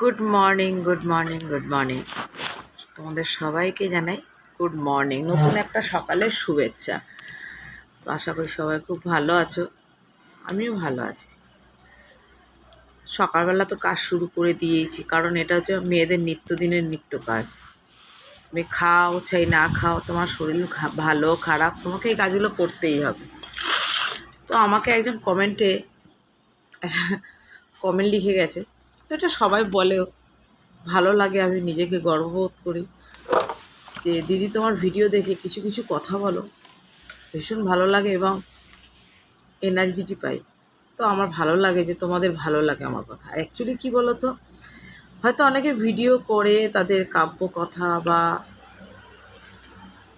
Good morning good morning good morning তোমাদের সবাইকে জানাই গুড মর্নিং নতুন একটা সকালের শুভেচ্ছা। তো আশা করি সবাই খুব ভালো আছো। আমিও ভালো আছি। সকালবেলা তো কাজ শুরু করে দিয়েছি কারণ এটা হচ্ছে মেয়েদের নিত্যদিনের নিত্য কাজ। তুমি খাও চাই না খাও তোমার শরীর ভালো খারাপ তোমাকে এই কাজগুলো করতেই হবে। তো আমাকে একজন কমেন্টে কমেন্ট লিখে গেছে এটা সবাই বলেও ভালো লাগে, আমি নিজেকে গর্ববোধ করি। যে দিদি তোমার ভিডিও দেখে কিছু কিছু কথা বলো, ভীষণ ভালো লাগে এবং এনার্জিটি পাই। তো আমার ভালো লাগে যে তোমাদের ভালো লাগে আমার কথা। অ্যাকচুয়ালি কী বলো তো হয়তো অনেকে ভিডিও করে তাদের কাব্য কথা বা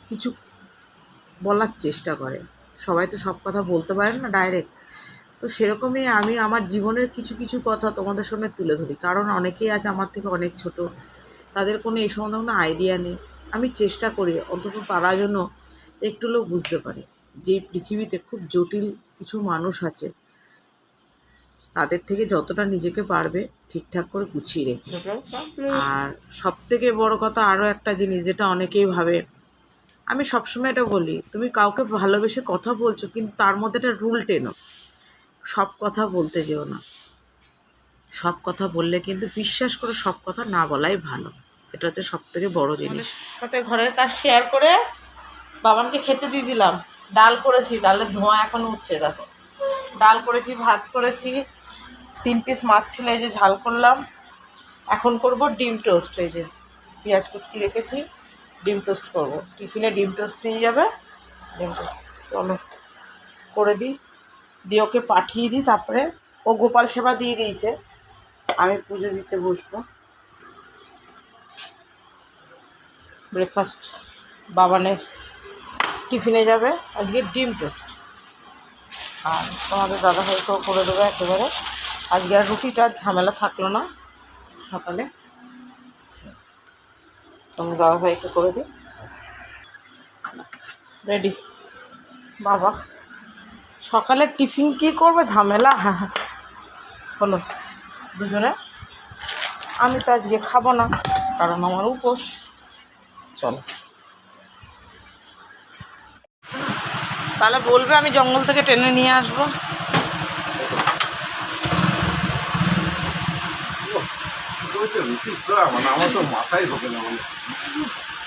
কিছু বলার চেষ্টা করে। সবাই তো সব কথা বলতে পারে না ডাইরেক্ট তো সেরকমই আমি আমার জীবনের কিছু কিছু কথা তোমাদের সামনে তুলে ধরি। কারণ অনেকেই আছে আমার থেকে অনেক ছোট। তাদের কোনো এই সম্বন্ধে কোনো আইডিয়া নেই। আমি চেষ্টা করি, অন্তত তারা যেন একটু লোক বুঝতে পারে যে পৃথিবীতে খুব জটিল কিছু মানুষ আছে। তাদের থেকে যতটা নিজেকে পারবে ঠিকঠাক করে গুছিয়ে রেখে। আর সব থেকে বড় কথা আরও একটা জিনিস, যেটা অনেকেই ভাবে, আমি সবসময় এটা বলি, তুমি কাউকে ভালোবেসে কথা বলছো, কিন্তু তার মধ্যে একটা রুল টেনো। সব কথা বলতে যেও না। সব কথা বললে কিন্তু বিশ্বাস করে সব কথা না বলাই ভালো। এটা হচ্ছে সব থেকে বড় জিনিস। সাথে ঘরের কাজ শেয়ার করে বাবানকে খেতে দিয়ে দিলাম। ডাল করেছি ডালের ধোঁয়া এখন উঠছে দেখো। ডাল করেছি ভাত করেছি তিন পিস মাছ ছিল এই যে ঝাল করলাম। এখন করব ডিম টোস্ট এই যে পেঁয়াজ কুটকি রেখেছি ডিম টোস্ট করব। টিফিনে ডিম টোস্ট নিয়ে যাবে ডিম টোস্ট চলো করে দিই। দিয়ে ওকে পাঠিয়ে দিই, তারপরে ও গোপাল সেবা দিয়ে দিয়েছে। আমি পুজো দিতে বসবো। ব্রেকফাস্ট বাবানের টিফিনে যাবে, আজকে ডিম টোস্ট। আর তোমাদের দাদা ভাইকেও করে দেবে একেবারে। আজকে আর রুটিটা, ঝামেলা থাকল না সকালে। তোমার দাদা ভাইকে করে দিই। রেডি বাবা। সকালে টিফিন কি করব? ঝামেলা? হ্যাঁ হলো দুজনে। আমি তো আজকে খাব না, কারণ আমার উপোস। চলো। তাহলে বলবে আমি জঙ্গল থেকে টেনে নিয়ে আসব।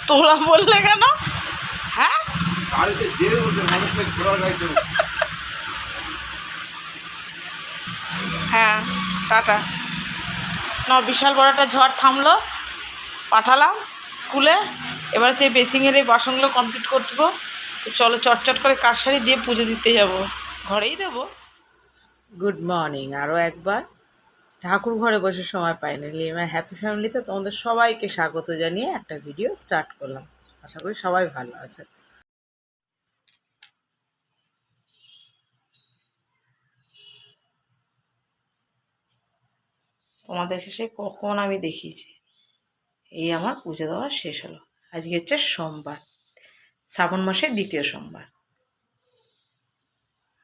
তোরা বললে কেন? হ্যাঁ কালকে যে বলছে মানুষের ঘোড়া গাইছে হ্যাঁ টাটা। না বিশাল বড় একটা ঝড় থামলো। পাঠালাম স্কুলে। এবার হচ্ছে বেসিংয়ের এই বাসনগুলো কমপ্লিট করব তো চলো চটচট করে শাড়ি দিয়ে পুজো দিতে যাব। ঘরেই দেবো। গুড মর্নিং আরও একবার। ঠাকুর ঘরে বসে সময় পাইনি লিমার হ্যাপি ফ্যামিলিতে তোমাদের সবাইকে স্বাগত জানিয়ে একটা ভিডিও স্টার্ট করলাম। আশা করি সবাই ভালো আছে তোমাদেরকে সে কখন আমি দেখিয়েছি? এই আমার পুজো দেওয়া শেষ হলো। আজকে হচ্ছে সোমবার, শ্রাবণ মাসের দ্বিতীয় সোমবার।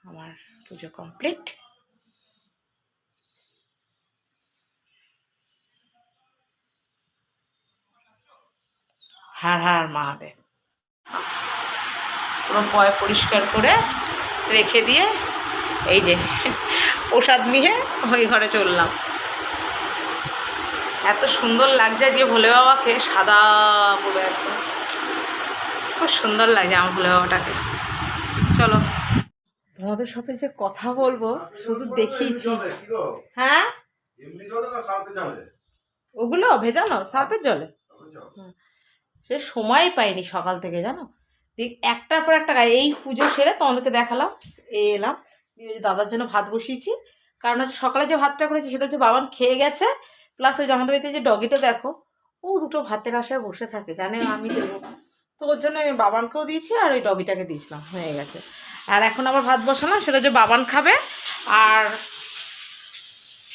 আমার পুজো কমপ্লিট। হার হার মহাদেব। পুরো পয় পরিষ্কার করে রেখে দিয়ে এই যে প্রসাদ নিয়ে ওই ঘরে চললাম। এত সুন্দর লাগছে যে ভোলে বাবাকে, সাদা পুরো একদম। খুব সুন্দর লাগছে আমার ভোলে বাবাটাকে। চলো। তোমাদের সাথে যে কথা বলব, শুধু দেখিয়েছি। হ্যাঁ? ওগুলো ভেজানো সার্ফের জলে? সে সময় পাইনি সকাল থেকে, জানো? দেখ, একটার পর একটা এই পুজো সেরে তোমাদেরকে দেখালাম এই এলাম। দাদার জন্য ভাত বসিয়েছি। কারণ সকালে যে ভাতটা করেছি, সেটা হচ্ছে বাবান খেয়ে গেছে। প্লাস ওই আমাদের বাড়িতে যে ডগিটা দেখো, ও দুটো ভাতের আশায় বসে থাকে, জানে আমি দেবো। তো ওর জন্য আমি বাবানকেও দিয়েছি আর ওই ডগিটাকে দিয়েছিলাম, হয়ে গেছে। আর এখন আবার ভাত বসালাম সেটা যে বাবান খাবে আর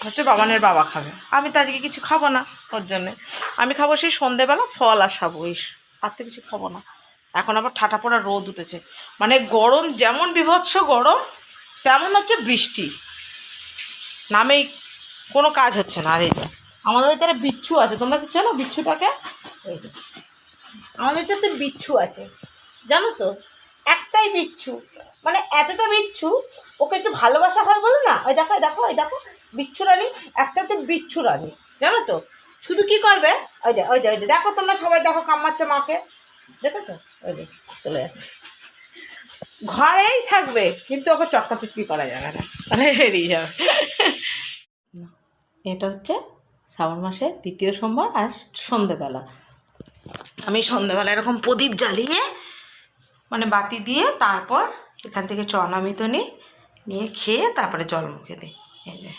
হচ্ছে বাবানের বাবা খাবে। আমি তো আজকে কিছু খাব না ওর জন্যে। আমি খাব সেই সন্ধেবেলা ফল আর সাবো এই আর তো কিছু খাব না। এখন আবার ঠাটা পড়া রোদ উঠেছে। মানে গরম যেমন বিভৎস গরম, তেমন হচ্ছে বৃষ্টি। নামেই কোনো কাজ হচ্ছে না আর এই যে। আমাদের বাড়িতে বিচ্ছু আছে। তোমরা কি চেনো বিচ্ছুটাকে? যে। আমাদের বাড়িতে বিচ্ছু আছে। জানো তো? একটাই বিচ্ছু। মানে এতটা বিচ্ছু, ওকে একটু ভালোবাসা হয় বলো না? ওই দেখো ওই দেখো ওই দেখো। বিচ্ছু রানী, একটা হচ্ছে বিচ্ছু রানী। জানো তো? শুধু কি করবে? ওই যে ওই যে ওই যে। দেখো তোমরা সবাই, দেখো কামাচ্ছে মাকে। দেখেছ? ওই যে, চলে যাচ্ছে। ঘরেই থাকবে, কিন্তু ওকে চটকাচটকি করা যাবে না। তাহলে বেরিয়ে যাবে। এটা হচ্ছে শ্রাবণ মাসের দ্বিতীয় সোমবার আর সন্ধেবেলা। আমি সন্ধেবেলা এরকম প্রদীপ জ্বালিয়ে মানে বাতি দিয়ে তারপর এখান থেকে চরণামিত নিই, নিয়ে খেয়ে তারপরে জল মুখে দিই, এই যে।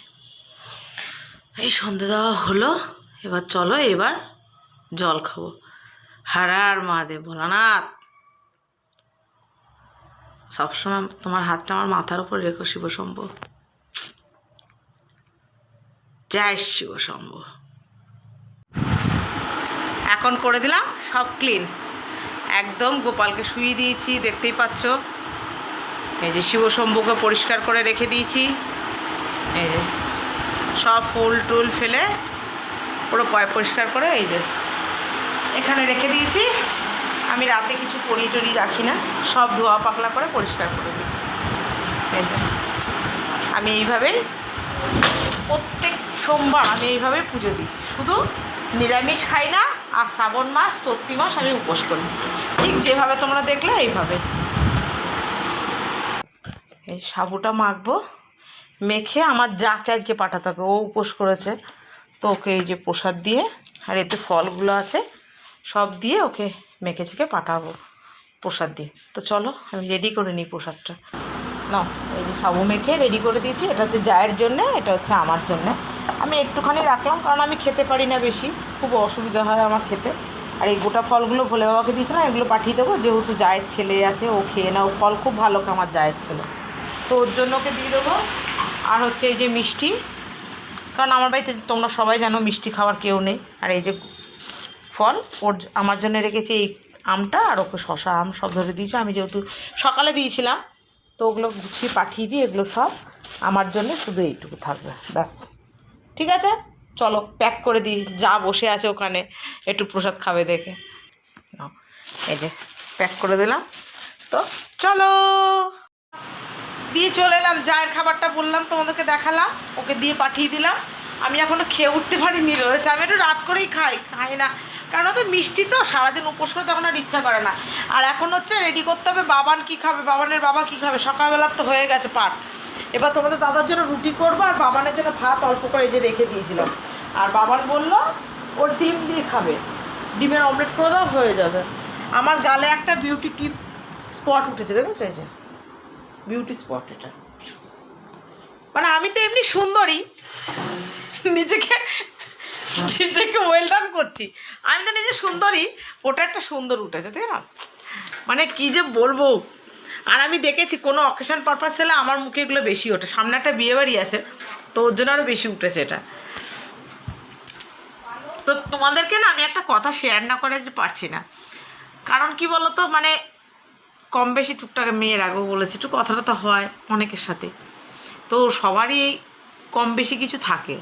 এই সন্ধে দেওয়া হলো, এবার চলো এবার জল খাব। হারার মা মহাদেব, ভোলানাথ। সবসময় তোমার হাতটা আমার মাথার উপর রেখো, শিবশম্ভ। জয় শিবশম্ভ এখন করে দিলাম, সব ক্লিন একদম গোপালকে শুয়ে দিয়েছি, দেখতেই পাচ্ছ। এই যে শিব শম্ভুকে পরিষ্কার করে রেখে দিয়েছি। এই যে সব ফুল টুল ফেলে পুরো পয় পরিষ্কার করে এই যে এখানে রেখে দিয়েছি। আমি রাতে কিছু পরি টরি রাখি না, সব ধোয়া পাকলা করে পরিষ্কার করে দিই। আমি এইভাবেই প্রত্যেক সোমবার আমি এইভাবে পুজো দিই। শুধু নিরামিষ খাই না, আর শ্রাবণ মাস, চৈত্রি মাস আমি উপোস করি। ঠিক যেভাবে তোমরা দেখলে এইভাবে। এই সাবুটা মাখবো, মেখে আমার যাকে আজকে পাঠাতে হবে, ও উপোস করেছে। তো ওকে এই যে প্রসাদ দিয়ে, আর এতে ফলগুলো আছে, সব দিয়ে ওকে মেখে চেখে পাঠাবো প্রসাদ দিয়ে। তো চলো, আমি রেডি করে নিই প্রসাদটা। না এই যে সাবু মেখে রেডি করে দিয়েছি, এটা হচ্ছে জায়ের জন্য, এটা হচ্ছে আমার জন্য। আমি একটুখানি রাখলাম, কারণ আমি খেতে পারি না বেশি। খুব অসুবিধা হয় আমার খেতে। আর এই গোটা ফলগুলো ভোলে বাবাকে দিয়েছিলাম, এগুলো পাঠিয়ে দেবো। যেহেতু জায়ের ছেলে আছে, ও খেয়ে না ও ফল খুব ভালো আমার জায়ের ছেলে। তো ওর জন্য ওকে দিয়ে দেবো। আর হচ্ছে এই যে মিষ্টি, কারণ আমার বাড়িতে তোমরা সবাই জানো মিষ্টি খাওয়ার কেউ নেই। আর এই যে ফল, ওর আমার জন্য রেখেছি এই আমটা, আর ওকে শশা আম সব ধরে দিয়েছে। আমি যেহেতু সকালে দিয়েছিলাম, তো ওগুলো গুছিয়ে পাঠিয়ে দিই, এগুলো সব। আমার জন্য শুধু এইটুকু থাকবে, ব্যাস। ঠিক আছে? চলো প্যাক করে দিই, যা বসে আছে ওখানে। একটু প্রসাদ খাবে দেখে। এই যে প্যাক করে দিলাম। তো চলো। দিয়ে চলে এলাম, যায়ের খাবারটা বললাম তোমাদেরকে দেখালাম, ওকে দিয়ে পাঠিয়ে দিলাম। আমি এখনও খেয়ে উঠতে পারিনি রয়েছে, আমি একটু রাত করেই খাই খাই না। কারণ তো মিষ্টি তো, সারাদিন উপোস করে তখন আর ইচ্ছা করে না। আর এখন হচ্ছে রেডি করতে হবে, বাবান কি খাবে, বাবানের বাবা কি খাবে সকালবেলার তো হয়ে গেছে পাট এবার তোমাদের দাদার জন্য রুটি করব আর বাবানের জন্য ভাত অল্প করে যে রেখে দিয়েছিলাম। আর বাবান বলল ওর ডিম দিয়ে খাবে। ডিমের অমলেট করে দাও, হয়ে যাবে। আমার গালে একটা বিউটি টিপ স্পট উঠেছে, দেখেছ এই যে? বিউটি স্পট এটা। মানে আমি তো এমনি সুন্দরী। নিজেকে নিজেকে ওয়েল করছি। আমি তো নিজে সুন্দরী, ওটা একটা সুন্দর উঠেছে, তাই না? মানে কি যে বলব আর আমি দেখেছি কোনো অকেশন পারপাস হলে আমার মুখে এগুলো বেশি ওঠে। সামনে একটা বিয়ে বাড়ি আছে, তো ওর জন্য আরও বেশি উঠেছে এটা। তো তোমাদেরকে না আমি একটা কথা শেয়ার না করে পারছি না। কারণ কি বলতো মানে কম বেশি টুকটাক মেয়ের আগেও বলেছি, একটু কথাটা তো হয় অনেকের সাথে। তো সবারই কম বেশি কিছু থাকে।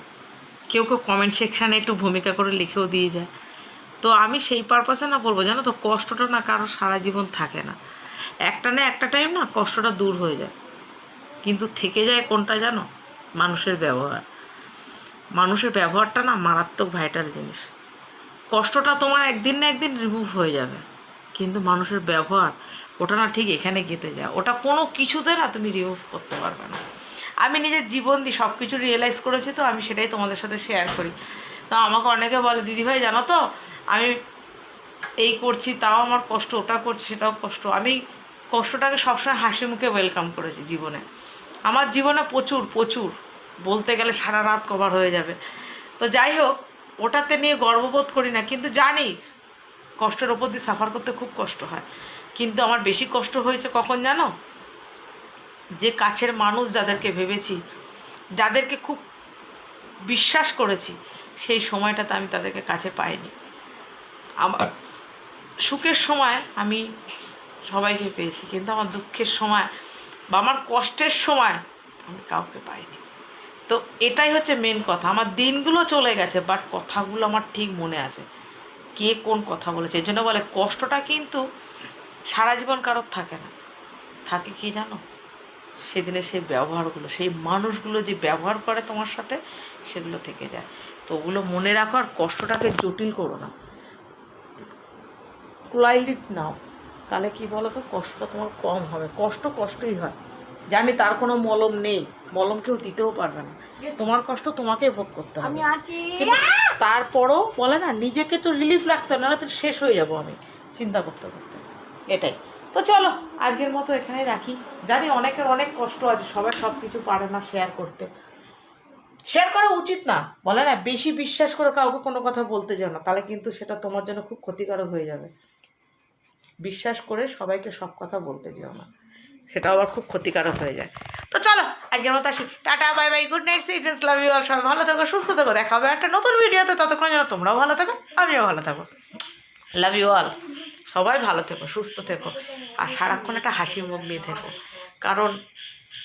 কেউ কেউ কমেন্ট সেকশানে একটু ভূমিকা করে লিখেও দিয়ে যায়। তো আমি সেই পারপাসে না বলব, জানো তো, কষ্টটা না কারও সারা জীবন থাকে না। একটা না একটা টাইম না কষ্টটা দূর হয়ে যায়। কিন্তু থেকে যায় কোনটা জানো? মানুষের ব্যবহার। মানুষের ব্যবহারটা না মারাত্মক ভাইটাল জিনিস। কষ্টটা তোমার একদিন না একদিন রিমুভ হয়ে যাবে। কিন্তু মানুষের ব্যবহার, ওটা না ঠিক এখানে গেতে যায়। ওটা কোনো কিছুতে না তুমি রিমুভ করতে পারবে না। আমি নিজের জীবন দিয়ে সব কিছু রিয়েলাইজ করেছি তো, আমি সেটাই তোমাদের সাথে শেয়ার করি। তো আমাকে অনেকে বলে দিদিভাই জানো তো, আমি এই করছি, তাও আমার কষ্ট, ওটা করছি, সেটাও কষ্ট। আমি কষ্টটাকে সবসময় হাসি মুখে ওয়েলকাম করেছি জীবনে। আমার জীবনে প্রচুর প্রচুর। বলতে গেলে সারা রাত কভার হয়ে যাবে। তো যাই হোক, ওটাতে নিয়ে গর্ববোধ করি না, কিন্তু জানি কষ্টের ওপর দিয়ে সাফার করতে খুব কষ্ট হয়। কিন্তু আমার বেশি কষ্ট হয়েছে কখন জানো? যে কাছের মানুষ যাদেরকে ভেবেছি, যাদেরকে খুব বিশ্বাস করেছি, সেই সময়টাতে আমি তাদেরকে কাছে পাইনি। আমার সুখের সময় আমি সবাইকে পেয়েছি। কিন্তু আমার দুঃখের সময় বা আমার কষ্টের সময় আমি কাউকে পাইনি। তো এটাই হচ্ছে মেন কথা। আমার দিনগুলো চলে গেছে বাট কথাগুলো আমার ঠিক মনে আছে। কে কোন কথা বলেছে? এই জন্য বলে কষ্টটা কিন্তু সারা জীবন কারোর থাকে না। থাকে কি জানো? সেদিনে সেই ব্যবহারগুলো, সেই মানুষগুলো যে ব্যবহার করে তোমার সাথে, সেগুলো থেকে যায়। তো ওগুলো মনে রাখো আর কষ্টটাকে জটিল করো না। লাইটলি নাও। তাহলে কি বলো তো কষ্টটা তোমার কম হবে। কষ্ট কষ্টই হয়। জানি তার কোনো মলম নেই। মলম কেউ দিতেও পারবে না। তোমার কষ্ট তোমাকে ভোগ করতে হবে। তারপরও বলে না নিজেকে তো রিলিফ রাখতে হবে না তো শেষ হয়ে যাব আমি। চিন্তা করতে করতে। এটাই। তো চলো আজকের মতো এখানে রাখি। জানি অনেকের অনেক কষ্ট আছে সবাই সব কিছু পারে না শেয়ার করতে। শেয়ার করা উচিত না। বলে না বেশি বিশ্বাস করে কাউকে কোনো কথা বলতে যাও না। তাহলে কিন্তু সেটা তোমার জন্য খুব ক্ষতিকারক হয়ে যাবে। বিশ্বাস করে সবাইকে সব কথা বলতে যেও না। সেটা আবার খুব ক্ষতিকারক হয়ে যায়। তো চলো, আজকের মতো আসি। Tata, bye bye, good night সিডেন্স love you all, সবাই ভালো থাকো, সুস্থ থাকো। দেখা হবে একটা নতুন ভিডিওতে। ততক্ষণ যেন তোমরাও ভালো থাকো, আমিও ভালো থাকো। Love you all. সবাই ভালো থেকো, সুস্থ থেকো। আর সারাক্ষণ একটা হাসি মুখ নিয়ে থেকো। কারণ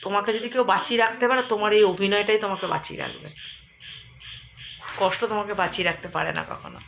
তোমাকে যদি কেউ বাঁচিয়ে রাখতে পারে, তোমার এই অভিনয়টাই তোমাকে বাঁচিয়ে রাখবে। কষ্ট তোমাকে বাঁচিয়ে রাখতে পারে না কখনো।